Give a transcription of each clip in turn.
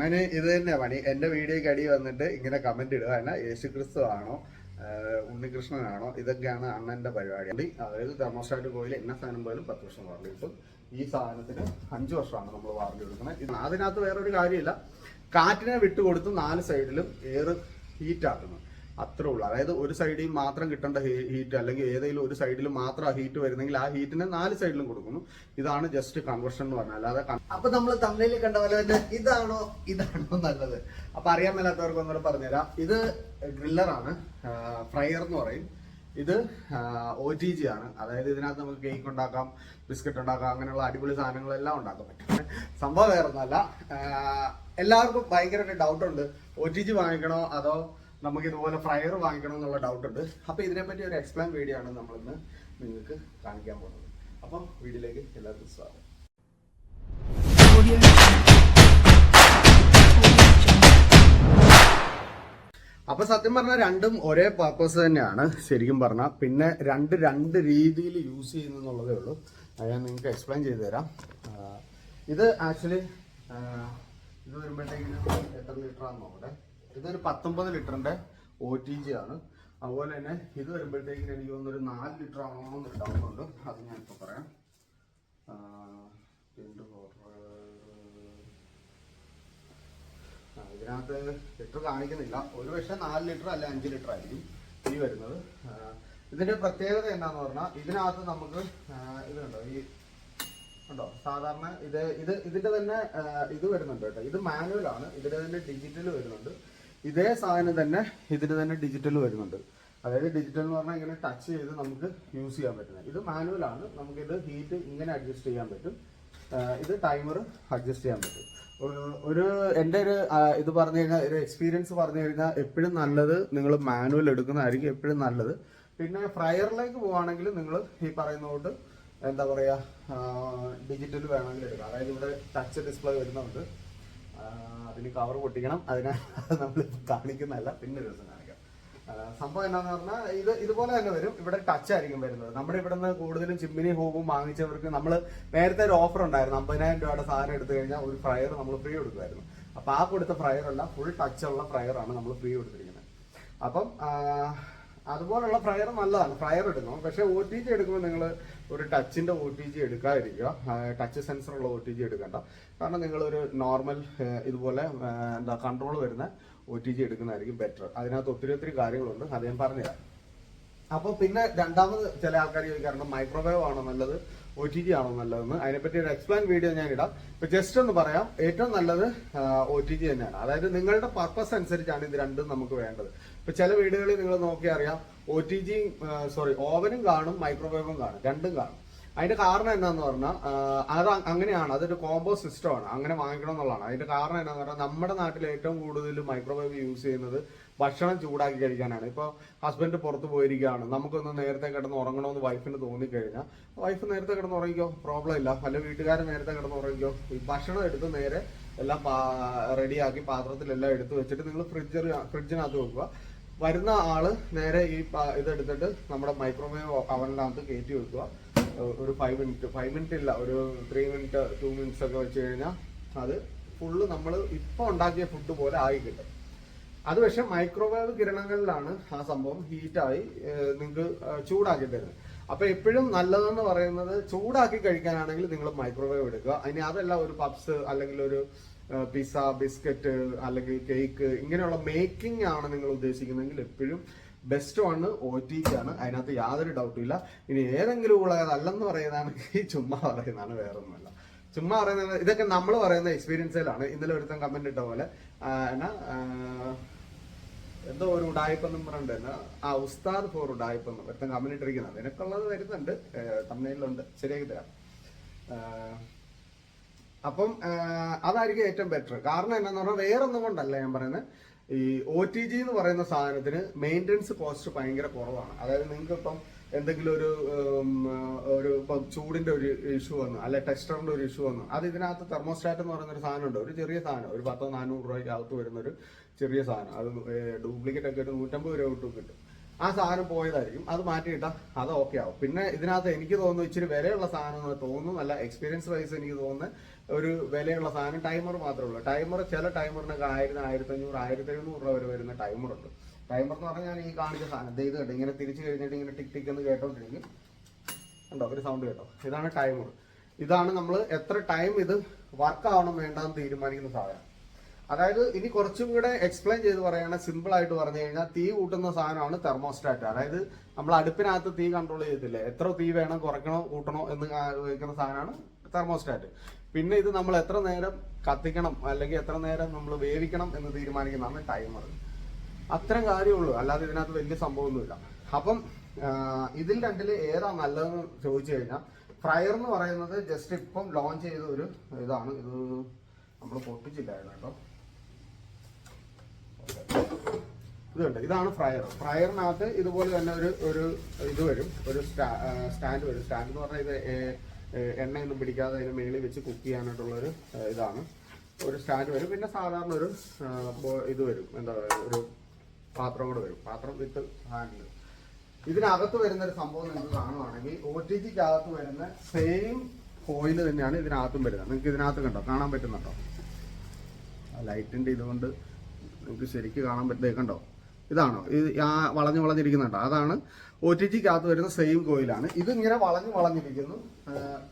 അണ്ണന് ഇത് തന്നെ പണി. എന്റെ വീഡിയോക്ക് അടി വന്നിട്ട് ഇങ്ങനെ കമന്റ് ഇടുക. എന്നാ യേശു ക്രിസ്തു ആണോ ഉണ്ണികൃഷ്ണനാണോ? ഇതൊക്കെയാണ് അണ്ണന്റെ പരിപാടി. അതായത് തെർമോസ്റ്റാറ്റ് കോയിൽ എന്ന സാധനം പോലും പത്ത് വർഷം വാറണ്ടി കിട്ടും. ഈ സാധനത്തിന് അഞ്ച് വർഷമാണ് നമ്മൾ വാറണ്ടി കൊടുക്കുന്നത്. അതിനകത്ത് വേറൊരു കാര്യമില്ല. കാറ്റിനെ വിട്ടുകൊടുത്ത് നാല് സൈഡിലും എയർ ഹീറ്റ് ആക്കുന്നു. അത്രേ ഉള്ളൂ. അതായത് ഒരു സൈഡിൽ മാത്രം കിട്ടേണ്ട ഹീറ്റ് അല്ലെങ്കിൽ ഏതെങ്കിലും ഒരു സൈഡിൽ മാത്രം ആ ഹീറ്റ് വരുന്നെങ്കിൽ ആ ഹീറ്റിനെ നാല് സൈഡിലും കൊടുക്കുന്നു. ഇതാണ് ജസ്റ്റ് കൺവെർഷൻ എന്ന് പറഞ്ഞാൽ അല്ലാതെ അപ്പൊ നമ്മൾ തമിഴിൽ കണ്ട പോലെ തന്നെ ഇതാണോ ഇതാണോ നല്ലത്? അപ്പൊ അറിയാൻ മേലാത്തവർക്ക് ഒന്നുകൂടെ പറഞ്ഞുതരാം. ഇത് ഗ്രില്ലറാണ് ഫ്രയർ എന്ന് പറയും. ഇത് ഒ ടി ജി ആണ്. അതായത് ഇതിനകത്ത് നമുക്ക് കേക്ക് ഉണ്ടാക്കാം ബിസ്ക്കറ്റ് ഉണ്ടാക്കാം അങ്ങനെയുള്ള അടിപൊളി സാധനങ്ങളെല്ലാം ഉണ്ടാക്കാൻ പറ്റും. സംഭവം വേറെ ഒന്നല്ല എല്ലാവർക്കും ഭയങ്കരമായിട്ട് ഡൗട്ടുണ്ട് ഒ ടി ജി വാങ്ങിക്കണോ അതോ നമുക്ക് ഇതുപോലെ ഫ്രയർ വാങ്ങിക്കണം എന്നുള്ള ഡൗട്ട് ഉണ്ട്. അപ്പോൾ ഇതിനെപ്പറ്റി ഒരു എക്സ്പ്ലെയിൻ വീഡിയോ ആണ് നമ്മളിന്ന് നിങ്ങൾക്ക് കാണിക്കാൻ പോകുന്നത്. അപ്പം വീഡിയോയിലേക്ക് എല്ലാവർക്കും സ്വാഗതം. അപ്പൊ സത്യം പറഞ്ഞാൽ രണ്ടും ഒരേ പർപ്പസ് തന്നെയാണ് ശരിക്കും പറഞ്ഞാൽ പിന്നെ രണ്ട് രണ്ട് രീതിയിൽ യൂസ് ചെയ്യുന്നുള്ളതേ ഉള്ളൂ. അത് ഞാൻ നിങ്ങൾക്ക് എക്സ്പ്ലെയിൻ ചെയ്തു തരാം. ഇത് ആക്ച്വലി ഇത് വരുമ്പോഴത്തേക്കിനും എത്ര ലിറ്റർ ആണെന്ന് നോക്കട്ടെ. ഇതൊരു പത്തൊമ്പത് ലിറ്ററിന്റെ ഒ ടി ജി ആണ്. അതുപോലെ തന്നെ ഇത് വരുമ്പോഴത്തേക്കും എനിക്ക് തോന്നുന്നു ഒരു നാല് ലിറ്റർ ആണോന്ന് ഉണ്ടാവുന്നുണ്ട് അത് ഞാൻ ഇപ്പോൾ പറയാം ഇതിനകത്ത് ലിറ്റർ കാണിക്കുന്നില്ല. ഒരു പക്ഷേ നാല് ലിറ്റർ അല്ല അഞ്ച് ലിറ്റർ ആയിരിക്കും ഈ വരുന്നത്. ഇതിന്റെ പ്രത്യേകത എന്താന്ന് പറഞ്ഞാൽ ഇതിനകത്ത് നമുക്ക് ഇതുണ്ടോ ഈ ഉണ്ടോ സാധാരണ ഇത് ഇത് ഇതിന്റെ തന്നെ ഇത് വരുന്നുണ്ട് കേട്ടോ. ഇത് മാനുവൽ ആണ്. ഇതിന്റെ തന്നെ ഡിജിറ്റൽ വരുന്നുണ്ട്. ഇതേ സാധനം തന്നെ ഇതിന് തന്നെ ഡിജിറ്റൽ വരുന്നുണ്ട്. അതായത് ഡിജിറ്റൽ എന്ന് പറഞ്ഞാൽ ഇങ്ങനെ ടച്ച് ചെയ്ത് നമുക്ക് യൂസ് ചെയ്യാൻ പറ്റുന്നത്. ഇത് മാനുവൽ ആണ്. നമുക്ക് ഇത് ഹീറ്റ് ഇങ്ങനെ അഡ്ജസ്റ്റ് ചെയ്യാൻ പറ്റും. ഇത് ടൈമർ അഡ്ജസ്റ്റ് ചെയ്യാൻ പറ്റും. ഒരു- എന്റെ ഒരു ഇത് പറഞ്ഞു കഴിഞ്ഞാൽ ഒരു എക്സ്പീരിയൻസ് പറഞ്ഞു കഴിഞ്ഞാൽ എപ്പോഴും നല്ലത് നിങ്ങൾ മാനുവൽ എടുക്കുന്നതായിരിക്കും എപ്പോഴും നല്ലത്. പിന്നെ ഫ്രയറിലേക്ക് പോവുകയാണെങ്കിൽ നിങ്ങൾ ഈ പറയുന്നതുകൊണ്ട് എന്താ പറയുക ഡിജിറ്റൽ വേണമെങ്കിൽ എടുക്കാം. അതായത് ഇവിടെ ടച്ച് ഡിസ്പ്ലേ വരുന്നുണ്ട്. അതിന് കവർ പൊട്ടിക്കണം. അതിന് നമ്മൾ കാണിക്കുന്നതല്ല പിന്നെ ദിവസം കാണിക്കാം. സംഭവം എന്താന്ന് പറഞ്ഞാൽ ഇത് ഇതുപോലെ തന്നെ വരും. ഇവിടെ ടച്ച് ആയിരിക്കും വരുന്നത്. നമ്മുടെ ഇവിടെ നിന്ന് കൂടുതലും ചിമ്മിനി ഹൂവും വാങ്ങിച്ചവർക്ക് നമ്മൾ നേരത്തെ ഒരു ഓഫർ ഉണ്ടായിരുന്നു. അമ്പതിനായിരം രൂപയുടെ സാധനം എടുത്തു കഴിഞ്ഞാൽ ഒരു ഫ്രയർ നമ്മൾ ഫ്രീ കൊടുക്കുമായിരുന്നു. അപ്പൊ ആ കൊടുത്ത ഫ്രയർ അല്ല ഫുൾ ടച്ച് ഉള്ള ഫ്രയർ ആണ് നമ്മൾ ഫ്രീ കൊടുത്തിരിക്കുന്നത്. അപ്പം അതുപോലുള്ള ഫ്രയർ നല്ലതാണ്. ഫ്രയർ എടുക്കണം പക്ഷെ ഒ ടി ടി എടുക്കുമ്പോൾ നിങ്ങൾ ഒരു ടച്ചിന്റെ ഒ ടി ജി എടുക്കാതിരിക്കുക. ടച്ച് സെൻസർ ഉള്ള ഒ ടി ജി എടുക്കണ്ട. കാരണം നിങ്ങൾ ഒരു നോർമൽ ഇതുപോലെ എന്താ കൺട്രോൾ വരുന്ന ഒ ടി ജി എടുക്കുന്നതായിരിക്കും ബെറ്റർ. അതിനകത്ത് ഒത്തിരി ഒത്തിരി കാര്യങ്ങളുണ്ട്. അത് ഞാൻ പറഞ്ഞുതരാം. അപ്പോൾ പിന്നെ രണ്ടാമത് ചില ആൾക്കാർ ചോദിക്കാറുണ്ട് മൈക്രോവേവ് ആണോ നല്ലത്? ഒ ടി ജി ആണോ നല്ലതെന്ന്? അതിനെപ്പറ്റി ഒരു എക്സ്പ്ലെയിൻ വീഡിയോ ഞാൻ ഇടാം. ഇപ്പൊ ജസ്റ്റ് ഒന്ന് പറയാം. ഏറ്റവും നല്ലത് ഒ ടി ജി തന്നെയാണ്. അതായത് നിങ്ങളുടെ പർപ്പസ് അനുസരിച്ചാണ് ഇത് രണ്ടും നമുക്ക് വേണ്ടത്. ഇപ്പൊ ചില വീടുകളിൽ നിങ്ങൾ നോക്കിയാൽ അറിയാം ഒ ടി ജി സോറി ഓവനും കാണും മൈക്രോവേവും കാണും രണ്ടും കാണും. അതിന്റെ കാരണം എന്താന്ന് പറഞ്ഞാൽ അത് അങ്ങനെയാണ് അതൊരു കോംബോ സിസ്റ്റമാണ് അങ്ങനെ വാങ്ങിക്കണം എന്നുള്ളതാണ്. അതിന്റെ കാരണം എന്താന്ന് പറഞ്ഞാൽ നമ്മുടെ നാട്ടിൽ ഏറ്റവും കൂടുതൽ മൈക്രോവേവ് യൂസ് ചെയ്യുന്നത് ഭക്ഷണം ചൂടാക്കി കഴിക്കാനാണ്. ഇപ്പോൾ ഹസ്ബൻഡ് പുറത്ത് പോയിരിക്കുകയാണ് നമുക്കൊന്ന് നേരത്തെ കിടന്ന് ഉറങ്ങണമെന്ന് വൈഫിന് തോന്നിക്കഴിഞ്ഞാൽ വൈഫ് നേരത്തെ കിടന്ന് ഉറങ്ങിക്കോ പ്രോബ്ലം ഇല്ല. അല്ല വീട്ടുകാരൻ നേരത്തെ കിടന്ന് ഉറങ്ങിക്കോ ഈ ഭക്ഷണം എടുത്ത് നേരെ എല്ലാം റെഡിയാക്കി പാത്രത്തിലെല്ലാം എടുത്ത് വെച്ചിട്ട് നിങ്ങൾ ഫ്രിഡ്ജ് ഫ്രിഡ്ജിനകത്ത് വെക്കുക. വരുന്ന ആൾ നേരെ ഈ ഇതെടുത്തിട്ട് നമ്മുടെ മൈക്രോവേവ് അവനിനകത്ത് കയറ്റി വെക്കുക. ഒരു ഫൈവ് മിനിറ്റ് ഫൈവ് മിനിറ്റ് ഇല്ല ഒരു ത്രീ മിനിറ്റ് ടു മിനിറ്റ്സ് ഒക്കെ വെച്ച് കഴിഞ്ഞാൽ അത് ഫുള്ള് നമ്മൾ ഇപ്പം ഉണ്ടാക്കിയ ഫുഡ് പോലെ ആയി കിട്ടും. അത് പക്ഷെ മൈക്രോവേവ് കിരണങ്ങളിലാണ് ആ സംഭവം ഹീറ്റായി നിങ്ങൾക്ക് ചൂടാക്കി തരുന്നത്. അപ്പൊ എപ്പോഴും നല്ലതെന്ന് പറയുന്നത് ചൂടാക്കി കഴിക്കാനാണെങ്കിൽ നിങ്ങൾ മൈക്രോവേവ് എടുക്കുക. അതിന് അതല്ല ഒരു പപ്സ് അല്ലെങ്കിൽ ഒരു പിസ്സ ബിസ്ക്കറ്റ് അല്ലെങ്കിൽ കേക്ക് ഇങ്ങനെയുള്ള മേക്കിംഗ് ആണ് നിങ്ങൾ ഉദ്ദേശിക്കുന്നതെങ്കിൽ എപ്പോഴും ബെസ്റ്റ് വണ് ഒ ആണ്. അതിനകത്ത് യാതൊരു ഡൗട്ടും ഇല്ല. ഇനി ഏതെങ്കിലും ഉള്ളത് അല്ലെന്ന് പറയുന്നതാണെങ്കിൽ ചുമ്മാ പറയുന്നതാണ് വേറൊന്നുമല്ല. ചുമ്മാ പറയുന്നത് ഇതൊക്കെ നമ്മൾ പറയുന്ന എക്സ്പീരിയൻസിലാണ് ഇന്നലെ ഒരുത്തൻ കമന്റ് ഇട്ട പോലെ എന്നാ എന്തോ ഒരു ഉടായ്പെന്നും പറഞ്ഞിട്ട് ആ ഉസ്താദ് ഫോർ ഉടായ്പെന്നും ഒരുത്തൻ കമന്റ് ഇട്ടിരിക്കുന്നത്. എനിക്കുള്ളത് വരുന്നുണ്ട്. തമിഴിലുണ്ട് ശരിയാക്കി തരാം. അപ്പം അതായിരിക്കും ഏറ്റവും ബെറ്റർ കാരണം എന്നാന്ന് പറഞ്ഞാൽ വേറെ ഒന്നും കൊണ്ടല്ല ഞാൻ പറയുന്നത് ഈ ഒ ടി ജി എന്ന് പറയുന്ന സാധനത്തിന് മെയിന്റനൻസ് കോസ്റ്റ് ഭയങ്കര കുറവാണ്. അതായത് നിങ്ങൾക്ക് ഇപ്പം എന്തെങ്കിലും ഒരു ഒരു ഇപ്പം ചൂടിന്റെ ഒരു ഇഷ്യൂ വന്നു അല്ലെ ടെക്സ്റ്ററിന്റെ ഒരു ഇഷ്യൂ വന്നു. അത് ഇതിനകത്ത് തെർമോസ്റ്റാറ്റ് എന്ന് പറയുന്ന ഒരു സാധനമുണ്ട്. ഒരു ചെറിയ സാധനം ഒരു പത്തോ നാനൂറ് രൂപയ്ക്ക് അകത്ത് വരുന്ന ഒരു ചെറിയ സാധനം. അത് ഡ്യൂപ്ലിക്കേറ്റ് ഒക്കെ ഒരു നൂറ്റമ്പത് രൂപ കിട്ടും. ആ സാധനം പോയതായിരിക്കും. അത് മാറ്റിയിട്ടാ അത് ഓക്കെ ആവും. പിന്നെ ഇതിനകത്ത് എനിക്ക് തോന്നുന്നു ഇച്ചിരി വിലയുള്ള സാധനം തോന്നുന്നു. അല്ല എക്സ്പീരിയൻസ് വൈസ് എനിക്ക് തോന്നുന്നു ഒരു വിലയുള്ള സാധനം ടൈമർ മാത്രമേ ഉള്ളൂ. ടൈമർ ചില ടൈമറിനൊക്കെ ആയിരത്തി ആയിരത്തി അഞ്ഞൂറ് ആയിരത്തി എഴുന്നൂറ് രൂപ വരെ വരുന്ന ടൈമറുണ്ട് ടൈമർ എന്ന് പറഞ്ഞാൽ ഈ കാണിച്ച സാധനം ഇത് കേട്ടോ ഇങ്ങനെ തിരിച്ചു കഴിഞ്ഞിട്ട് ഇങ്ങനെ ടിക് ടിക് എന്ന് കേട്ടോണ്ടിരിക്കും. ഉണ്ടോ ഒരു സൗണ്ട് കേട്ടോ. ഇതാണ് ടൈമർ ഇതാണ് നമ്മൾ എത്ര ടൈം ഇത് വർക്ക് ആവണം വേണ്ടെന്ന് തീരുമാനിക്കുന്ന സാധനം. അതായത് ഇനി കുറച്ചും കൂടെ എക്സ്പ്ലെയിൻ ചെയ്ത് പറയുകയാണെങ്കിൽ സിമ്പിൾ ആയിട്ട് പറഞ്ഞു കഴിഞ്ഞാൽ തീ കൂട്ടുന്ന സാധനമാണ് തെർമോസ്റ്റാറ്റ് അതായത് നമ്മൾ അടുപ്പിനകത്ത് തീ കൺട്രോൾ ചെയ്തില്ലേ എത്ര തീ വേണം കുറയ്ക്കണോ കൂട്ടണോ എന്ന് ഉപയോഗിക്കുന്ന സാധനമാണ് തെർമോസ്റ്റാറ്റ് പിന്നെ ഇത് നമ്മൾ എത്ര നേരം കത്തിക്കണം അല്ലെങ്കിൽ എത്ര നേരം നമ്മൾ വേവിക്കണം എന്ന് തീരുമാനിക്കുന്നതാണ് ടൈമർ അത്തരം കാര്യമുള്ളൂ. അല്ലാതെ ഇതിനകത്ത് വലിയ സംഭവമൊന്നുമില്ല. അപ്പം ഇതിൽ രണ്ടിൽ ഏതാ നല്ലതെന്ന് ചോദിച്ചു കഴിഞ്ഞാൽ ഫ്രയർ എന്ന് പറയുന്നത് ജസ്റ്റ് ഇപ്പം ലോഞ്ച് ചെയ്ത ഒരു ഇതാണ്. ഇത് നമ്മൾ പൊട്ടിച്ചില്ലായിരുന്നു കേട്ടോ. ഇത് കണ്ടോ? ഇതാണ് ഫ്രയർ. ഫ്രയറിനകത്ത് ഇതുപോലെ തന്നെ ഒരു ഒരു ഇത് വരും. ഒരു സ്റ്റാൻഡ് വരും. സ്റ്റാൻഡ് എന്ന് പറഞ്ഞാൽ ഇത് എണ്ണയൊന്നും പിടിക്കാതെ അതിന് മേളിൽ വെച്ച് കുക്ക് ചെയ്യാനായിട്ടുള്ള ഒരു ഇതാണ്. ഒരു സ്റ്റാൻഡ് വരും. പിന്നെ സാധാരണ ഒരു ഇത് വരും. എന്താ പറയുക ഒരു പാത്രം കൂടെ വരും. പാത്രം വിത്ത് ഹാൻഡിൽ ഇതിനകത്ത് വരുന്ന ഒരു സംഭവം നിങ്ങൾക്ക് കാണുവാണെങ്കിൽ ഒ ടി ജിക്ക് അകത്ത് വരുന്ന സെയിം കോയിൽ തന്നെയാണ് ഇതിനകത്തും വരുന്നത്. നിങ്ങൾക്ക് ഇതിനകത്ത് കണ്ടോ? കാണാൻ പറ്റുന്നുണ്ടോ? ആ ലൈറ്റിന്റെ ഇതുകൊണ്ട് നിങ്ങൾക്ക് ശരിക്ക് കാണാൻ പറ്റുന്നത് കണ്ടോ? ഇതാണോ? ഇത് ആ വളഞ്ഞു വളഞ്ഞിരിക്കുന്നുണ്ടോ. അതാണ് ഒ ടി ടിക്ക് അകത്ത് വരുന്ന സെയിം കോയിലാണ്. ഇത് ഇങ്ങനെ വളഞ്ഞു വളഞ്ഞിരിക്കുന്നു.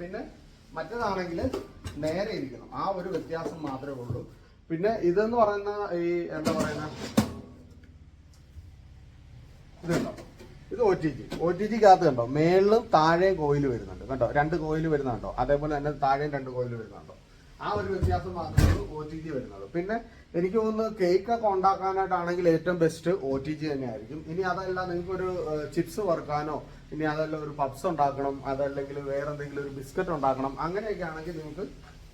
പിന്നെ മറ്റേതാണെങ്കിൽ നേരെ ഇരിക്കുന്നു. ആ ഒരു വ്യത്യാസം മാത്രമേ ഉള്ളൂ. പിന്നെ ഇതെന്ന് പറയുന്ന ഈ എന്താ പറയുന്ന ഇതുണ്ടോ ഇത് O T G O T ജിക്കകത്ത് കണ്ടോ? മേളിലും താഴെയും കോയിൽ വരുന്നുണ്ട്. കണ്ടോ? രണ്ട് കോയിൽ വരുന്നുണ്ടോ. അതേപോലെ തന്നെ താഴെയും രണ്ട് കോയിൽ വരുന്നുണ്ടോ. ആ ഒരു വ്യത്യാസം മാത്രമേ ഒ ടി ജി വരുന്നത്. പിന്നെ എനിക്ക് തോന്നുന്നു കേക്ക് ഒക്കെ ഉണ്ടാക്കാനായിട്ടാണെങ്കിൽ ഏറ്റവും ബെസ്റ്റ് ഒ ടി ജി തന്നെയായിരിക്കും. ഇനി അതല്ല നിങ്ങൾക്ക് ഒരു ചിപ്സ് വറുക്കാനോ ഇനി അതല്ല ഒരു പപ്സ് ഉണ്ടാക്കണം അതല്ലെങ്കിൽ വേറെ എന്തെങ്കിലും ഒരു ബിസ്ക്കറ്റ് ഉണ്ടാക്കണം അങ്ങനെയൊക്കെ ആണെങ്കിൽ നിങ്ങൾക്ക്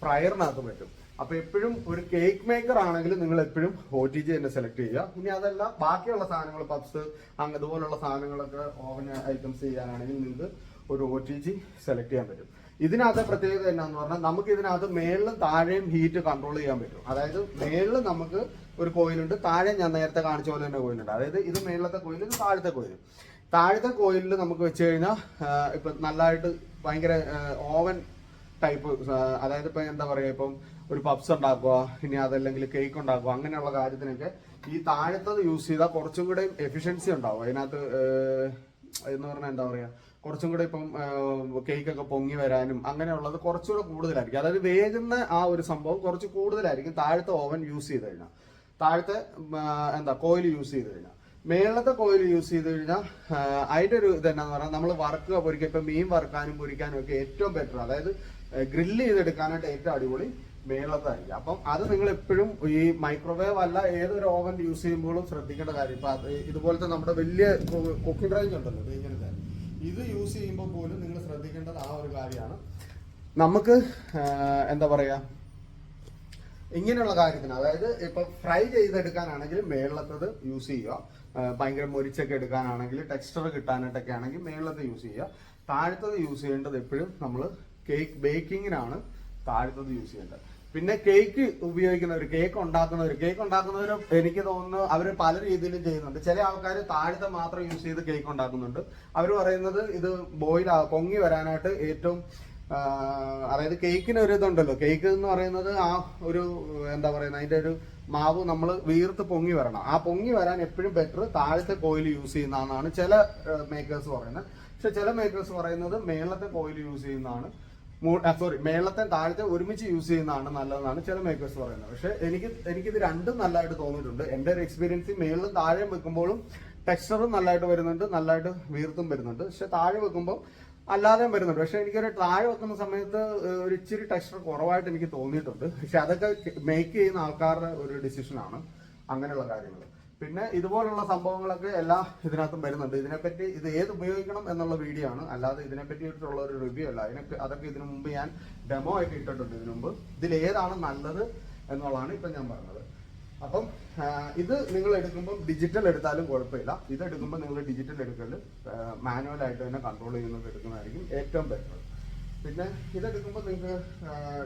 ഫ്രയറിനകത്ത് പറ്റും. അപ്പൊ എപ്പോഴും ഒരു കേക്ക് മേക്കർ ആണെങ്കിൽ നിങ്ങൾ എപ്പോഴും ഒ ടി ജി തന്നെ സെലക്ട് ചെയ്യുക. ഇനി അതല്ല ബാക്കിയുള്ള സാധനങ്ങൾ പപ്സ് അങ്ങനെ ഇതുപോലുള്ള സാധനങ്ങളൊക്കെ ഓവൻ ഐറ്റംസ് ചെയ്യാനാണെങ്കിൽ നിങ്ങൾക്ക് ഒരു ഒ ടി ജി സെലക്ട് ചെയ്യാൻ പറ്റും. ഇതിനകത്ത് പ്രത്യേകത എന്നാന്ന് പറഞ്ഞാൽ നമുക്ക് ഇതിനകത്ത് മേളിലും താഴെയും ഹീറ്റ് കൺട്രോൾ ചെയ്യാൻ പറ്റും. അതായത് മേളിൽ നമുക്ക് ഒരു കോയിലുണ്ട് താഴെ ഞാൻ നേരത്തെ കാണിച്ച പോലെ തന്നെ കോയിലുണ്ട് അതായത് ഇത് മേളിലത്തെ കോയിൽ ഇത് താഴത്തെ കോയിൽ താഴത്തെ കോയിലിൽ നമുക്ക് വെച്ച് കഴിഞ്ഞാൽ ഇപ്പൊ നല്ലതായിട്ട് ഭയങ്കര ഓവൻ ടൈപ്പ് അതായത് ഇപ്പൊ എന്താ പറയാ ഇപ്പം ഒരു പപ്സ് ഉണ്ടാക്കുക ഇനി അതല്ലെങ്കിൽ കേക്ക് ഉണ്ടാക്കുക അങ്ങനെയുള്ള കാര്യത്തിനൊക്കെ ഈ താഴത്തത് യൂസ് ചെയ്താൽ കുറച്ചും കൂടെ എഫിഷ്യൻസി ഉണ്ടാവും. അതിനകത്ത് എന്ന് പറഞ്ഞാൽ എന്താ പറയാ കുറച്ചും കൂടെ ഇപ്പം കേക്ക് ഒക്കെ പൊങ്ങി വരാനും അങ്ങനെയുള്ളത് കുറച്ചുകൂടെ കൂടുതലായിരിക്കും. അതായത് വേഗുന്ന ആ ഒരു സംഭവം കുറച്ച് കൂടുതലായിരിക്കും താഴത്തെ ഓവൻ യൂസ് ചെയ്ത് കഴിഞ്ഞാൽ താഴത്തെ എന്താ കോയിൽ യൂസ് ചെയ്ത് കഴിഞ്ഞാൽ മേളത്തെ കോയിൽ യൂസ് ചെയ്ത് കഴിഞ്ഞാൽ അതിന്റെ ഒരു ഇത് എന്നാന്ന് പറഞ്ഞാൽ നമ്മൾ വറുക്കുക പൊരിക്കുക ഇപ്പം മീൻ വറുക്കാനും പൊരിക്കാനും ഒക്കെ ഏറ്റവും ബെറ്റർ അതായത് ഗ്രില്ല് ചെയ്തെടുക്കാനായിട്ട് ഏറ്റവും അടിപൊളി മേളത്തായിരിക്കും. അപ്പം അത് നിങ്ങൾ എപ്പോഴും ഈ മൈക്രോവേവ് അല്ല ഏതൊരു ഓവൻ യൂസ് ചെയ്യുമ്പോഴും ശ്രദ്ധിക്കേണ്ട കാര്യം. ഇപ്പം ഇതുപോലത്തെ നമ്മുടെ വലിയ കുക്കിംഗ് റേഞ്ച് ഉണ്ടല്ലോ ഇങ്ങനെ ഇങ്ങനത്തെ. ഇത് യൂസ് ചെയ്യുമ്പോൾ പോലും നിങ്ങൾ ശ്രദ്ധിക്കേണ്ടത് ആ ഒരു കാര്യമാണ്. നമുക്ക് എന്താ പറയുക ഇങ്ങനെയുള്ള കാര്യത്തിന് അതായത് ഇപ്പൊ ഫ്രൈ ചെയ്തെടുക്കാനാണെങ്കിൽ മേളത്തത് യൂസ് ചെയ്യുക. ഭയങ്കര മൊരിച്ചൊക്കെ എടുക്കാനാണെങ്കിൽ ടെക്സ്ചർ കിട്ടാനായിട്ടൊക്കെ ആണെങ്കിൽ മേളത്ത് യൂസ് ചെയ്യുക. താഴത്തത് യൂസ് ചെയ്യേണ്ടത് എപ്പോഴും നമ്മൾ കേക്ക് ബേക്കിങ്ങിനാണ് താഴത്തത് യൂസ് ചെയ്യേണ്ടത്. പിന്നെ കേക്ക് ഉപയോഗിക്കുന്നവർ കേക്ക് ഉണ്ടാക്കുന്നവർ കേക്ക് ഉണ്ടാക്കുന്നവർ എനിക്ക് തോന്നുന്നു അവർ പല രീതിയിലും ചെയ്യുന്നുണ്ട്. ചില ആൾക്കാർ താഴത്തെ മാത്രം യൂസ് ചെയ്ത് കേക്ക് ഉണ്ടാക്കുന്നുണ്ട്. അവർ പറയുന്നത് ഇത് ബോയിൽ പൊങ്ങി വരാനായിട്ട് ഏറ്റവും അതായത് കേക്കിന് ഒരു ഇതുണ്ടല്ലോ. കേക്ക് എന്ന് പറയുന്നത് ആ ഒരു എന്താ പറയുന്നത് അതിന്റെ ഒരു മാവ് നമ്മൾ വീർത്ത് പൊങ്ങി വരണം. ആ പൊങ്ങി വരാൻ എപ്പോഴും ബെറ്റർ താഴത്തെ കോയിൽ യൂസ് ചെയ്യുന്നതാണ് ചില മേക്കേഴ്സ് പറയുന്നത്. പക്ഷെ ചില മേക്കേഴ്സ് പറയുന്നത് മേളത്തെ കോയിൽ യൂസ് ചെയ്യുന്നതാണ്. സോറി മേളത്തെ താഴത്തെ ഒരുമിച്ച് യൂസ് ചെയ്യുന്നതാണ് നല്ലതെന്നാണ് ചില മേക്കേഴ്സ് പറയുന്നത്. പക്ഷെ എനിക്ക് എനിക്കിത് രണ്ടും നല്ലതായിട്ട് തോന്നിയിട്ടുണ്ട്. എന്റെ ഒരു എക്സ്പീരിയൻസ് മേളിലും താഴെ വെക്കുമ്പോഴും ടെക്സ്ചറും നല്ലതായിട്ട് വരുന്നുണ്ട് നല്ലതായിട്ട് വീർത്തും വരുന്നുണ്ട്. പക്ഷെ താഴെ വെക്കുമ്പോൾ അല്ലാതെയും വരുന്നുണ്ട്. പക്ഷെ എനിക്കൊരു താഴെ വെക്കുന്ന സമയത്ത് ഒരു ഇച്ചിരി ടെക്സ്ചർ കുറവായിട്ട് എനിക്ക് തോന്നിയിട്ടുണ്ട്. പക്ഷെ അതൊക്കെ മേക്ക് ചെയ്യുന്ന ആൾക്കാരുടെ ഒരു ഡിസിഷനാണ് അങ്ങനെയുള്ള കാര്യങ്ങൾ പിന്നെ ഇതുപോലുള്ള സംഭവങ്ങളൊക്കെ എല്ലാം ഇതിനകത്തും വരുന്നുണ്ട്. ഇതിനെപ്പറ്റി ഇത് ഏത് ഉപയോഗിക്കണം എന്നുള്ള വീഡിയോ ആണ്. അല്ലാതെ ഇതിനെപ്പറ്റിയിട്ടുള്ള ഒരു റിവ്യൂ അല്ല. അതിനൊക്കെ അതൊക്കെ ഇതിനു മുമ്പ് ഞാൻ ഡെമോ ഒക്കെ ഇട്ടിട്ടുണ്ട് ഇതിനു മുമ്പ്. ഇതിൽ ഏതാണ് നല്ലത് എന്നുള്ളതാണ് ഇപ്പം ഞാൻ പറഞ്ഞത്. അപ്പം ഇത് നിങ്ങൾ എടുക്കുമ്പോൾ ഡിജിറ്റൽ എടുത്താലും കുഴപ്പമില്ല. ഇത് എടുക്കുമ്പോൾ നിങ്ങൾ ഡിജിറ്റൽ എടുക്കൽ മാനുവൽ ആയിട്ട് തന്നെ കൺട്രോൾ ചെയ്യുന്നത് എടുക്കുന്നതായിരിക്കും ഏറ്റവും ബെറ്റർ പിന്നെ ഇതെടുക്കുമ്പോൾ നിങ്ങൾക്ക്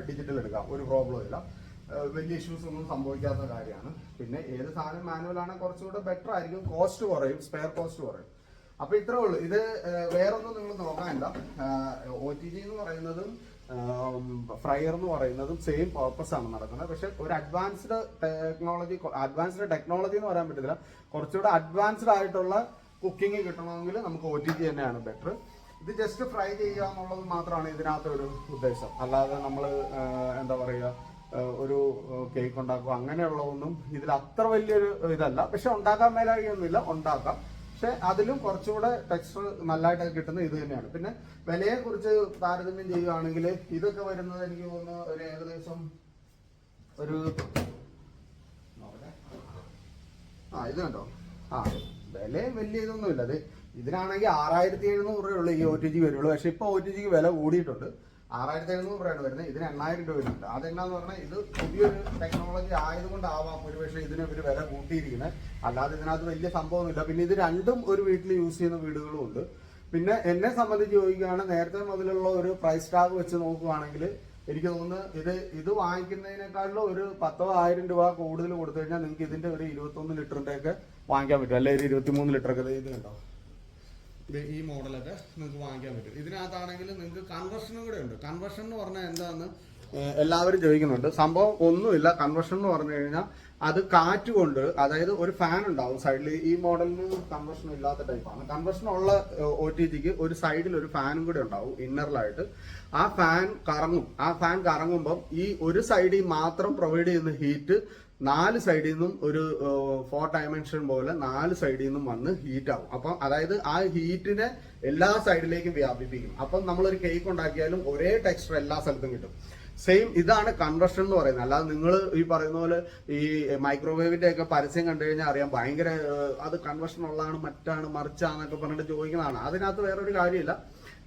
ഡിജിറ്റൽ എടുക്കാം. ഒരു പ്രോബ്ലം ഇല്ല. വലിയ ഇഷ്യൂസ് ഒന്നും സംഭവിക്കാത്ത കാര്യമാണ്. പിന്നെ ഏത് സാധനം മാനുവൽ ആണെങ്കിൽ കുറച്ചുകൂടെ ബെറ്റർ ആയിരിക്കും. കോസ്റ്റ് കുറയും സ്പെയർ കോസ്റ്റ് കുറയും. അപ്പൊ ഇത്രേ ഉള്ളൂ. ഇത് വേറൊന്നും നിങ്ങൾ നോക്കാനില്ല. ഒ ടി ജി എന്ന് പറയുന്നതും ഫ്രയർ എന്ന് പറയുന്നതും സെയിം പർപ്പസ് ആണ് നടക്കുന്നത്. പക്ഷെ ഒരു അഡ്വാൻസ്ഡ് ടെക്നോളജി അഡ്വാൻസ്ഡ് ടെക്നോളജി എന്ന് പറയാൻ പറ്റത്തില്ല. കുറച്ചുകൂടെ അഡ്വാൻസ്ഡ് ആയിട്ടുള്ള കുക്കിംഗ് കിട്ടണമെങ്കിൽ നമുക്ക് ഒ ടി ജി തന്നെയാണ് ബെറ്റർ ഇത് ജസ്റ്റ് ഫ്രൈ ചെയ്യുക എന്നുള്ളത് മാത്രമാണ് ഇതിനകത്ത് ഒരു ഉദ്ദേശം. അല്ലാതെ നമ്മൾ എന്താ പറയുക ഒരു കേക്ക് ഉണ്ടാക്കുക അങ്ങനെയുള്ളതൊന്നും ഇതിൽ അത്ര വലിയൊരു ഇതല്ല. പക്ഷെ ഉണ്ടാക്കാൻ മേലാകിയൊന്നുമില്ല ഉണ്ടാക്കാം. പക്ഷെ അതിലും കുറച്ചുകൂടെ ടെക്സ്ചർ നല്ലതായിട്ട് കിട്ടുന്നത് ഇത് തന്നെയാണ്. പിന്നെ വിലയെ കുറിച്ച് താരതമ്യം ചെയ്യുകയാണെങ്കിൽ ഇതൊക്കെ വരുന്നത് എനിക്ക് തോന്നുന്നു ഒരു ഏകദേശം ഒരു. ആ ഇത് കണ്ടോ? ആ വില വലിയ ഇതൊന്നുമില്ല. അത് ഇതിനാണെങ്കിൽ ആറായിരത്തി എഴുന്നൂറ് രൂപയുള്ളൂ ഈ ഒ ടി ജി വരുള്ളൂ. പക്ഷെ ഇപ്പൊ ഒ ടി ജിക്ക് വില കൂടിയിട്ടുണ്ട്. ആറായിരത്തി എഴുന്നൂറ് രൂപയാണ് വരുന്നത്. ഇതിന് എണ്ണായിരം രൂപ വരുന്നുണ്ട്. അതെന്നാന്ന് പറഞ്ഞാൽ ഇത് പുതിയൊരു ടെക്നോളജി ആയതുകൊണ്ടാവാം ഒരുപക്ഷെ ഇതിന് ഒരു വില കൂട്ടിയിരിക്കുന്നത്. അല്ലാതെ ഇതിനകത്ത് വലിയ സംഭവമൊന്നുമില്ല. പിന്നെ ഇത് രണ്ടും ഒരു വീട്ടിൽ യൂസ് ചെയ്യുന്ന വീടുകളും ഉണ്ട്. പിന്നെ എന്നെ സംബന്ധിച്ച് ചോദിക്കുകയാണ് നേരത്തെ മുതലുള്ള ഒരു പ്രൈസ് ടാഗ് വെച്ച് നോക്കുകയാണെങ്കിൽ എനിക്ക് തോന്നുന്നു ഇത് ഇത് വാങ്ങിക്കുന്നതിനേക്കാളും ഒരു പത്തോ ആയിരം രൂപ കൂടുതൽ കൊടുത്തു കഴിഞ്ഞാൽ നിങ്ങൾക്ക് ഇതിന്റെ ഒരു ഇരുപത്തൊന്ന് ലിറ്ററിന്റെ ഒക്കെ വാങ്ങിക്കാൻ പറ്റും. അല്ലെങ്കിൽ ഒരു ഇരുപത്തിമൂന്ന് ദേ ഇത് കണ്ടോ ഈ മോഡലൊക്കെ നിങ്ങൾക്ക് വാങ്ങിക്കാൻ പറ്റും. ഇതിനകത്താണെങ്കിൽ നിങ്ങൾക്ക് കൺവെർഷനും കൂടെ ഉണ്ട്. കൺവെർഷൻ എന്ന് പറഞ്ഞാൽ എന്താന്ന് എല്ലാവരും ചോദിക്കുന്നുണ്ട്. സംഭവം ഒന്നുമില്ല. കൺവെർഷൻ എന്ന് പറഞ്ഞു കഴിഞ്ഞാൽ അത് കാറ്റ് കൊണ്ട് അതായത് ഒരു ഫാൻ ഉണ്ടാവും സൈഡിൽ ഈ മോഡലിന് കൺവെർഷൻ ഇല്ലാത്ത ടൈപ്പാണ് കൺവെർഷൻ ഉള്ള ഒ ടി ജിക്ക് ഒരു സൈഡിൽ ഒരു ഫാനും കൂടെ ഉണ്ടാവും ഇന്നറിലായിട്ട് ആ ഫാൻ കറങ്ങും. ആ ഫാൻ കറങ്ങുമ്പം ഈ ഒരു സൈഡിൽ മാത്രം പ്രൊവൈഡ് ചെയ്യുന്ന ഹീറ്റ് നാല് സൈഡിൽ നിന്നും ഒരു ഫോർ ഡയമെൻഷൻ പോലെ നാല് സൈഡിൽ നിന്നും വന്ന് ഹീറ്റ് ആവും. അപ്പം അതായത് ആ ഹീറ്റിനെ എല്ലാ സൈഡിലേക്കും വ്യാപിപ്പിക്കും. അപ്പം നമ്മളൊരു കേക്ക് ഉണ്ടാക്കിയാലും ഒരേ ടെക്സ്ചർ എല്ലാ സ്ഥലത്തും കിട്ടും. സെയിം ഇതാണ് കൺവെർഷൻ എന്ന് പറയുന്നത്. അല്ലാതെ നിങ്ങൾ ഈ പറയുന്ന പോലെ ഈ മൈക്രോവേവിന്റെ ഒക്കെ പരസ്യം കണ്ടു കഴിഞ്ഞാൽ അറിയാം ഭയങ്കര അത് കൺവെർഷൻ ഉള്ളതാണ് മറ്റാണ് മറിച്ചാന്നൊക്കെ പറഞ്ഞിട്ട് ചോദിക്കുന്നതാണ്. അതിനകത്ത് വേറൊരു കാര്യമില്ല.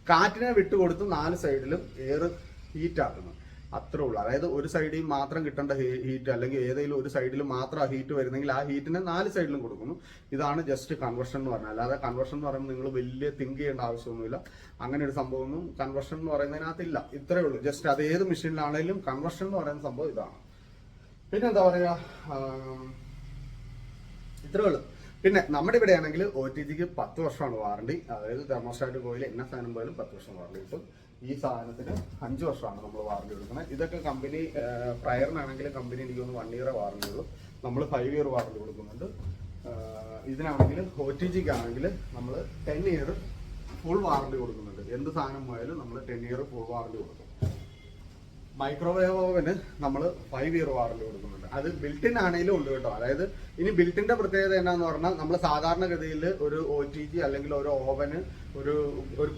കാറ്റിനെ വിട്ടുകൊടുത്ത് നാല് സൈഡിലും എയർ ഹീറ്റ് ആക്കുന്നു. അത്രേ ഉള്ളൂ. അതായത് ഒരു സൈഡിൽ മാത്രം കിട്ടേണ്ട ഹീറ്റ് അല്ലെങ്കിൽ ഏതെങ്കിലും ഒരു സൈഡിൽ മാത്രം ആ ഹീറ്റ് വരുന്നെങ്കിൽ ആ ഹീറ്റിനെ നാല് സൈഡിലും കൊടുക്കുന്നു. ഇതാണ് ജസ്റ്റ് കൺവെർഷൻ എന്ന് പറഞ്ഞാൽ അല്ലാതെ കൺവെർഷൻ എന്ന് പറയുമ്പോൾ നിങ്ങൾ വലിയ തിങ്ക് ചെയ്യേണ്ട ആവശ്യമൊന്നുമില്ല. അങ്ങനെ ഒരു സംഭവമൊന്നും കൺവെർഷൻ എന്ന് പറയുന്നതിനകത്തില്ല. ഇത്രേ ഉള്ളൂ. ജസ്റ്റ് അത് ഏത് മെഷീനിലാണെങ്കിലും കൺവെർഷൻ എന്ന് പറയുന്ന സംഭവം ഇതാണ്. പിന്നെന്താ പറയുക പറയാ? ഇത്രേ ഉള്ളൂ. പിന്നെ നമ്മുടെ ഇവിടെ ആണെങ്കിൽ ഒ ടി ജിക്ക് പത്ത് വർഷമാണ് വാറണ്ടി. അതായത് തെർമോസ്റ്റാറ്റ് കോയിൽ എന്ന സാധനം പോലും പത്ത് വർഷം വാറണ്ടി കിട്ടും. ഈ സാധനത്തിന് അഞ്ച് വർഷമാണ് നമ്മൾ വാറണ്ടി കൊടുക്കുന്നത്. ഇതൊക്കെ കമ്പനി പ്രയറിനാണെങ്കിൽ കമ്പനി എനിക്ക് ഒന്ന് വൺ ഇയർ വാറണ്ടി ഉള്ളൂ. നമ്മൾ ഫൈവ് ഇയർ വാറണ്ടി കൊടുക്കുന്നുണ്ട്. ഇതിനാണെങ്കിൽ ഒ ടി ജിക്ക് ആണെങ്കിൽ നമ്മൾ ടെൻ ഇയർ ഫുൾ വാറണ്ടി കൊടുക്കുന്നുണ്ട്. എന്ത് സാധനം പോയാലും നമ്മൾ ടെൻ ഇയർ ഫുൾ വാറണ്ടി കൊടുക്കും. മൈക്രോവേവ് ഓവന് നമ്മൾ ഫൈവ് ഇയർ വാറണ്ടി കൊടുക്കുന്നുണ്ട്. അത് ബിൽറ്റിൻ ആണെങ്കിലും ഉണ്ട് കേട്ടോ. അതായത് ഇനി ബിൽറ്റിന്റെ പ്രത്യേകത എന്നാന്ന് പറഞ്ഞാൽ നമ്മൾ സാധാരണഗതിയിൽ ഒരു ഒ ടി ജി അല്ലെങ്കിൽ ഒരു ഓവന് ഒരു ഒരു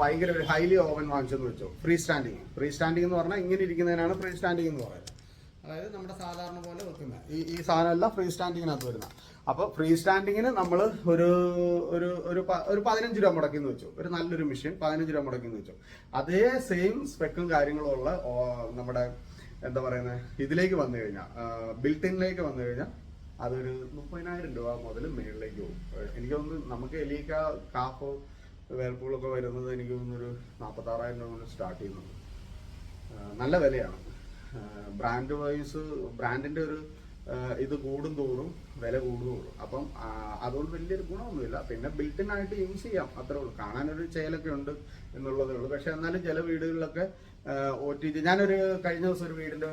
ഭയങ്കര ഒരു ഹൈലി ഓവൻ വാങ്ങിച്ചെന്ന് വെച്ചോ. ഫ്രീ സ്റ്റാൻഡിങ് ഫ്രീ സ്റ്റാൻഡിങ് എന്ന് പറഞ്ഞാൽ ഇങ്ങനെ ഇരിക്കുന്നതിനാണ് ഫ്രീ സ്റ്റാൻഡിങ് എന്ന് പറയുന്നത്. അതായത് നമ്മുടെ സാധാരണ പോലെ വെക്കുന്ന ഈ ഈ സാധനമല്ല ഫ്രീ സ്റ്റാൻഡിങ്ങിനകത്ത് വരുന്ന അപ്പോൾ ഫ്രീ സ്റ്റാൻഡിങ്ങിന് നമ്മൾ ഒരു ഒരു ഒരു ഒരു പതിനഞ്ച് രൂപ മുടക്കി എന്ന് വെച്ചു. ഒരു നല്ലൊരു മെഷീൻ പതിനഞ്ച് രൂപ മുടക്കി എന്ന് വെച്ചു. അതേ സെയിം സ്പെക്കും കാര്യങ്ങളും ഉള്ള നമ്മുടെ എന്താ പറയുന്നത് ഇതിലേക്ക് വന്നു കഴിഞ്ഞാൽ ബിൽറ്റിനിലേക്ക് വന്നു കഴിഞ്ഞാൽ അതൊരു മുപ്പതിനായിരം രൂപ മുതൽ മേളിലേക്ക് പോകും. എനിക്ക് തോന്നുന്നു നമുക്ക് എലീക്ക കാഫോ വേർപൂളൊക്കെ വരുന്നത് എനിക്ക് തോന്നുന്നൊരു നാൽപ്പത്താറായിരം രൂപ മുതൽ സ്റ്റാർട്ട് ചെയ്യുന്നുണ്ട്. നല്ല വിലയാണ്. ബ്രാൻഡ് വൈസ് ബ്രാൻഡിന്റെ ഒരു ഇത് കൂടും തോറും വില കൂടും തോറും അപ്പം അതുകൊണ്ട് വലിയൊരു ഗുണമൊന്നുമില്ല. പിന്നെ ബിൽട്ടിൻ ആയിട്ട് യൂസ് ചെയ്യാം. അത്രേ ഉള്ളൂ. കാണാനൊരു ചേലൊക്കെ ഉണ്ട് എന്നുള്ളതേ ഉള്ളൂ. പക്ഷെ എന്നാലും ചില വീടുകളിലൊക്കെ ഒ ടി ജി ഞാനൊരു കഴിഞ്ഞ ദിവസം ഒരു വീടിന്റെ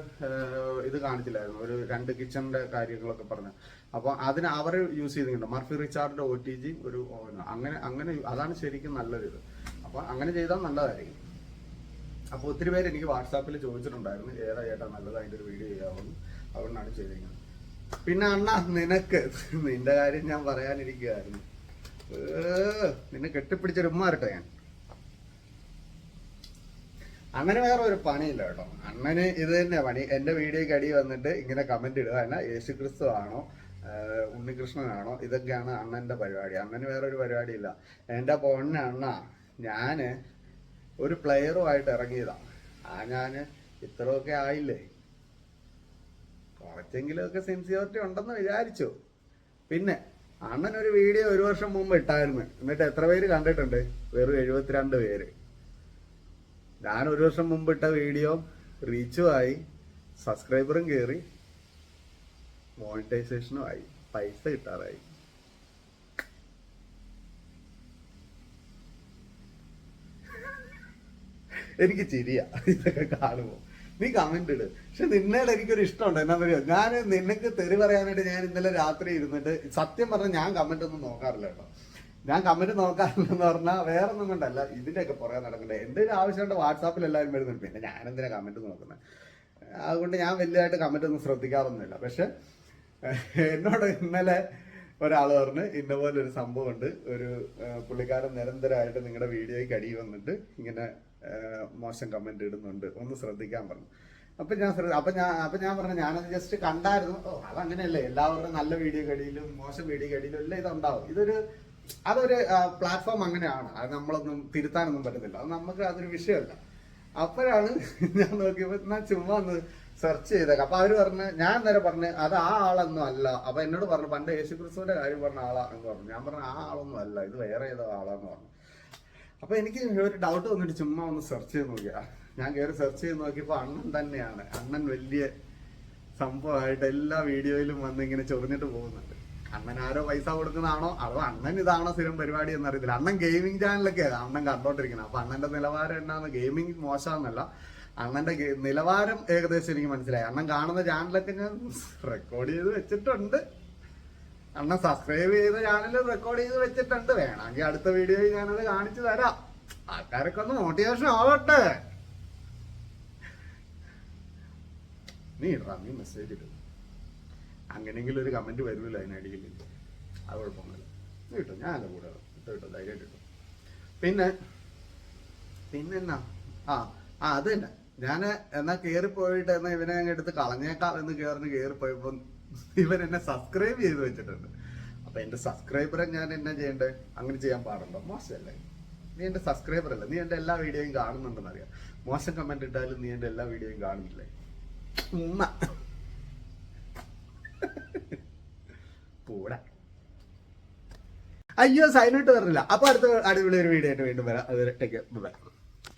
ഇത് കാണിച്ചില്ലായിരുന്നു. ഒരു രണ്ട് കിച്ചണിന്റെ കാര്യങ്ങളൊക്കെ പറഞ്ഞു. അപ്പോൾ അതിന് അവർ യൂസ് ചെയ്തിട്ടുണ്ട്. മർഫി റിച്ചാർഡിന്റെ ഒ ടി ജി ഒരു അങ്ങനെ അങ്ങനെ അതാണ് ശരിക്കും നല്ലൊരു ഇത് അപ്പോൾ അങ്ങനെ ചെയ്താൽ നല്ലതായിരിക്കും. അപ്പോൾ ഒത്തിരി പേര് എനിക്ക് വാട്സാപ്പിൽ ചോദിച്ചിട്ടുണ്ടായിരുന്നു. ഏതാ ചേട്ടാ നല്ലത്? അതിന്റെ ഒരു വീഡിയോ ചെയ്യാവുന്നു അതുകൊണ്ടാണ് ചെയ്തിരിക്കുന്നത്. പിന്നെ അണ്ണ നിനക്ക് നിന്റെ കാര്യം ഞാൻ പറയാനിരിക്കുകയായിരുന്നു നിന്നെ കെട്ടിപ്പിടിച്ചൊരു ഉമ്മ വരട്ടെ ഞാൻ. അണ്ണന് വേറെ ഒരു പണിയില്ല കേട്ടോ. അണ്ണന് ഇത് തന്നെ പണി. എന്റെ വീഡിയോക്ക് അടി വന്നിട്ട് ഇങ്ങനെ കമന്റ് ഇടുക. എന്നാ യേശു ക്രിസ്തു ആണോ? ഉണ്ണികൃഷ്ണനാണോ ഇതൊക്കെയാണ് അണ്ണന്റെ പരിപാടി. അണ്ണന് വേറെ ഒരു പരിപാടി ഇല്ല എന്റെ പൊണ്ണ അണ്ണ ഞാൻ ഒരു പ്ലെയറുമായിട്ട് ഇറങ്ങിയതാ. ആ ഞാൻ ഇത്രയൊക്കെ ആയില്ലേ? കുറച്ചെങ്കിലുമൊക്കെ സിൻസിയോറിറ്റി ഉണ്ടെന്ന് വിചാരിച്ചു. പിന്നെ അണ്ണൻ ഒരു വീഡിയോ ഒരു വർഷം മുമ്പ് ഇട്ടായിരുന്നു. എന്നിട്ട് എത്ര പേര് കണ്ടിട്ടുണ്ട്? വെറും എഴുപത്തിരണ്ട് പേര്. ഞാൻ ഒരു വർഷം മുമ്പ് ഇട്ട വീഡിയോ റീച്ചും ആയി സബ്സ്ക്രൈബറും കയറി മോണിറ്റൈസേഷനും ആയി പൈസ കിട്ടാറായി. എനിക്ക് ചിരിയാ. ഇതൊക്കെ കാണുമ്പോൾ നീ കമന്റ് ഇട്. പക്ഷെ നിന്നോട് എനിക്കൊരു ഇഷ്ടമുണ്ട്. എന്നാ പറയുക ഞാൻ നിനക്ക് തെറി പറയാനായിട്ട് ഞാൻ ഇന്നലെ രാത്രി ഇരുന്നിട്ട് സത്യം പറഞ്ഞാൽ ഞാൻ കമന്റ് ഒന്നും നോക്കാറില്ല കേട്ടോ. ഞാൻ കമന്റ് നോക്കാറില്ലെന്ന് പറഞ്ഞാൽ വേറെ ഒന്നും കൊണ്ടല്ല. ഇതിന്റെയൊക്കെ പുറകെ നടക്കണ്ടേ? എന്തെങ്കിലും ആവശ്യമുണ്ട്? വാട്സാപ്പിൽ എല്ലാവരും വരുന്നുണ്ട്. പിന്നെ ഞാൻ എന്തിനാ കമന്റ് നോക്കുന്നത് അതുകൊണ്ട് ഞാൻ വലിയതായിട്ട് കമന്റ് ഒന്നും ശ്രദ്ധിക്കാറൊന്നുമില്ല. പക്ഷെ എന്നോട് ഇന്നലെ ഒരാൾ പറഞ്ഞ് ഇന്ന പോലെ ഒരു സംഭവം ഉണ്ട് ഒരു പുള്ളിക്കാരൻ നിരന്തരമായിട്ട് നിങ്ങളുടെ വീഡിയോയ്ക്ക് അടി വന്നിട്ട് ഇങ്ങനെ മോശം കമന്റ് ഇടുന്നുണ്ട്. ഒന്ന് ശ്രദ്ധിക്കാൻ പറഞ്ഞു. അപ്പൊ ഞാൻ അപ്പൊ ഞാൻ അപ്പൊ ഞാൻ പറഞ്ഞു ഞാനത് ജസ്റ്റ് കണ്ടായിരുന്നു. ഓ അതങ്ങനെയല്ലേ? എല്ലാവരുടെ നല്ല വീഡിയോ കടിയിലും മോശം വീഡിയോ കടിയിലും എല്ലാം ഇതുണ്ടാവും. ഇതൊരു അതൊരു പ്ലാറ്റ്ഫോം അങ്ങനെയാണ്. അത് നമ്മളൊന്നും തിരുത്താനൊന്നും പറ്റത്തില്ല. അത് നമുക്ക് അതൊരു വിഷയമല്ല. അപ്പോഴാണ് ഞാൻ നോക്കിയപ്പോ ഞാൻ ചുമ്മാ ഒന്ന് സെർച്ച് ചെയ്തേക്ക. അപ്പൊ അവർ പറഞ്ഞ് ഞാൻ നേരെ പറഞ്ഞ് അത് ആ ആളൊന്നും അല്ല. അപ്പൊ എന്നോട് പറഞ്ഞു പണ്ട് യേശുക്രിസ്തുവിന്റെ കാര്യം പറഞ്ഞ ആളാ എന്ന് പറഞ്ഞു. ഞാൻ പറഞ്ഞു ആ ആളൊന്നും അല്ല. ഇത് വേറെ ഏതോ ആളാന്ന് പറഞ്ഞു. അപ്പൊ എനിക്ക് ഒരു ഡൗട്ട് വന്നിട്ട് ചുമ്മാ ഒന്ന് സെർച്ച് ചെയ്ത് നോക്കിയാ. ഞാൻ കയറി സെർച്ച് ചെയ്ത് നോക്കിയപ്പോ അണ്ണൻ തന്നെയാണ്. അണ്ണൻ വലിയ സംഭവമായിട്ട് എല്ലാ വീഡിയോയിലും വന്ന് ഇങ്ങനെ ചൊറിഞ്ഞിട്ട് പോകുന്നുണ്ട്. അണ്ണൻ ആരോ പൈസ കൊടുക്കുന്നതാണോ? അതോ അണ്ണൻ ഇതാണോ സ്ഥിരം പരിപാടി എന്നറിയത്തില്ല. അണ്ണൻ ഗെയിമിംഗ് ചാനലൊക്കെ അണ്ണൻ കണ്ടോണ്ടിരിക്കുന്നത്. അപ്പൊ അണ്ണന്റെ നിലവാരം എന്നാന്ന് ഗെയിമിംഗ് മോശമെന്നല്ല. അണ്ണന്റെ നിലവാരം ഏകദേശം എനിക്ക് മനസ്സിലായി. അണ്ണൻ കാണുന്ന ചാനലൊക്കെ ഞാൻ റെക്കോർഡ് ചെയ്ത് വെച്ചിട്ടുണ്ട്. അണ്ണൻ സബ്സ്ക്രൈബ് ചെയ്ത ചാനൽ റെക്കോർഡ് ചെയ്ത് വെച്ചിട്ടുണ്ട്. വേണമെങ്കിൽ അടുത്ത വീഡിയോയിൽ ഞാനത് കാണിച്ചു തരാം. ആൾക്കാരൊക്കെ ഒന്ന് മോട്ടിവേഷൻ ആവട്ടെ. നീ ഇടാ നീ മെസ്സേജ് ഇടും. അങ്ങനെയെങ്കിലും ഒരു കമന്റ് വരുമല്ലോ അതിനടിയിൽ. അത് കുഴപ്പമൊന്നുമില്ല. നീ കിട്ടും എന്റെ കൂടെ ഇട്ടു കിട്ടും ധൈര്യമായിട്ട് കിട്ടും പിന്നെ പിന്നെന്നാ? ആ ആ അത് തന്നെ. ഞാൻ എന്നാ കയറി പോയിട്ട് എന്നാ ഇവനെ അങ്ങ് എടുത്ത് കളഞ്ഞേക്കാം എന്ന് കേറിന് കയറി പോയപ്പോ ഇവൻ എന്നെ സബ്സ്ക്രൈബ് ചെയ്ത് വെച്ചിട്ടുണ്ട്. അപ്പൊ എന്റെ സബ്സ്ക്രൈബറെ ഞാൻ എന്നെ ചെയ്യണ്ടേ? അങ്ങനെ ചെയ്യാൻ പാടുണ്ടോ? മോശമല്ലേ നീ എന്റെ സബ്സ്ക്രൈബർ അല്ലേ. നീ എന്റെ എല്ലാ വീഡിയോയും കാണുന്നുണ്ടെന്ന് അറിയാം. മോശം കമന്റ് ഇട്ടാലും നീ എന്റെ എല്ലാ വീഡിയോയും കാണുന്നില്ലേ? ഉമ്മ. പൂടാ. അയ്യോ സൈനോട്ട് പറഞ്ഞില്ല അപ്പൊ അടുത്ത അടിപൊളി ഒരു വീഡിയോ ആയിട്ട് വീണ്ടും വരാം. അത് ബൈ